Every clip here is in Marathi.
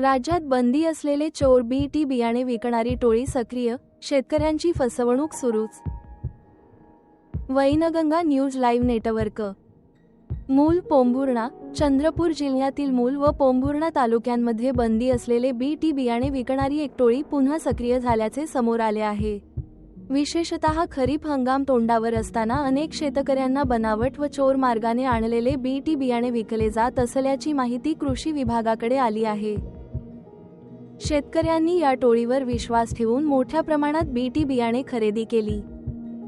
राज्यात बंदी असलेले चोर बी टी बियाणे विकणारी टोळी सक्रिय शेतकऱ्यांची फसवणूक सुरूच. Wainganga news live network. Mul Pombhurna Chandrapur जिल्ह्यातील मूल व पोंभुर्णा तालुक्यांमध्ये बंदी असलेले बी टी बियाणे विकणारी एक टोळी पुन्हा सक्रिय झाल्याचे समोर आले आहे. विशेषतः खरीप हंगाम तोंडावर असताना अनेक शेतकऱ्यांना बनावट व चोर मार्गाने आणलेले बी टी बियाणे विकले जात असल्याची माहिती कृषी विभागाकडे आली आहे. शेतकऱ्यांनी या टोळीवर विश्वास ठेवून मोठ्या प्रमाणात बी टी बियाणे खरेदी केली.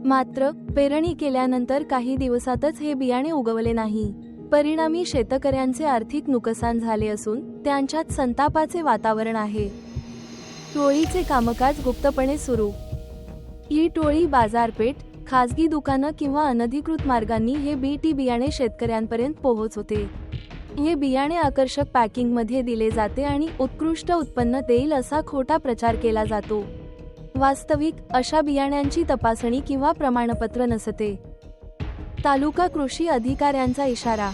मात्र पेरणी केल्यानंतर काही दिवसातच हे बियाणे उगवले नाही. परिणामी शेतकऱ्यांचे आर्थिक नुकसान झाले असून त्यांच्यात संतापाचे वातावरण आहे. टोळीचे कामकाज गुप्तपणे सुरू. ही टोळी बाजारपेठ खाजगी दुकानं किंवा अनधिकृत मार्गांनी हे बी टी बियाणे शेतकऱ्यांपर्यंत पोहोचवते. हे बियाणे आकर्षक पॅकिंगमध्ये दिले जाते आणि उत्कृष्ट उत्पन्न देईल असा खोटा प्रचार केला जातो. वास्तविक अशा बियाण्यांची तपासणी किंवा प्रमाणपत्र नसते. तालुका कृषी अधिकाऱ्यांचा इशारा.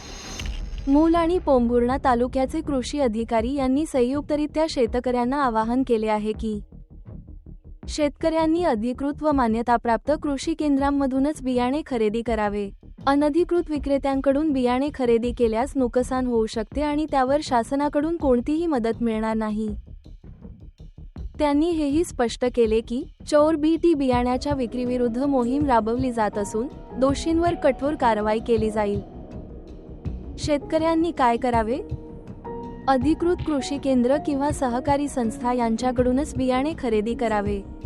मूल आणि पोंभुर्णा तालुक्याचे कृषी अधिकारी यांनी संयुक्तरित्या शेतकऱ्यांना आवाहन केले आहे की शेतकऱ्यांनी अधिकृत व मान्यताप्राप्त कृषी केंद्रांमधूनच बियाणे खरेदी करावे. अनधिकृत विक्रेत्यांकडून बियाणे खरेदी केल्यास नुकसान होऊ शकते आणि त्यावर शासनाकडून कोणतीही मदत मिळणार नाही. त्यांनी हेही स्पष्ट केले की चोर बी टी बियाण्याच्या विक्रीविरुद्ध मोहीम राबवली जात असून दोषींवर कठोर कारवाई केली जाईल. शेतकऱ्यांनी काय करावे? अधिकृत कृषी केंद्र किंवा सहकारी संस्था यांच्याकडूनच बियाणे खरेदी करावे.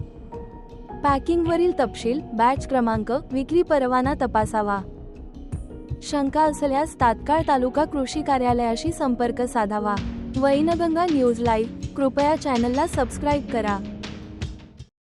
पॅकिंगवरील तपशील बॅच क्रमांक विक्री परवाना तपासावा. शंका असल्यास तात्काळ तालुका कृषी कार्यालयाशी संपर्क साधावा. Wainganga news live. कृपया चॅनलला सबस्क्राईब करा.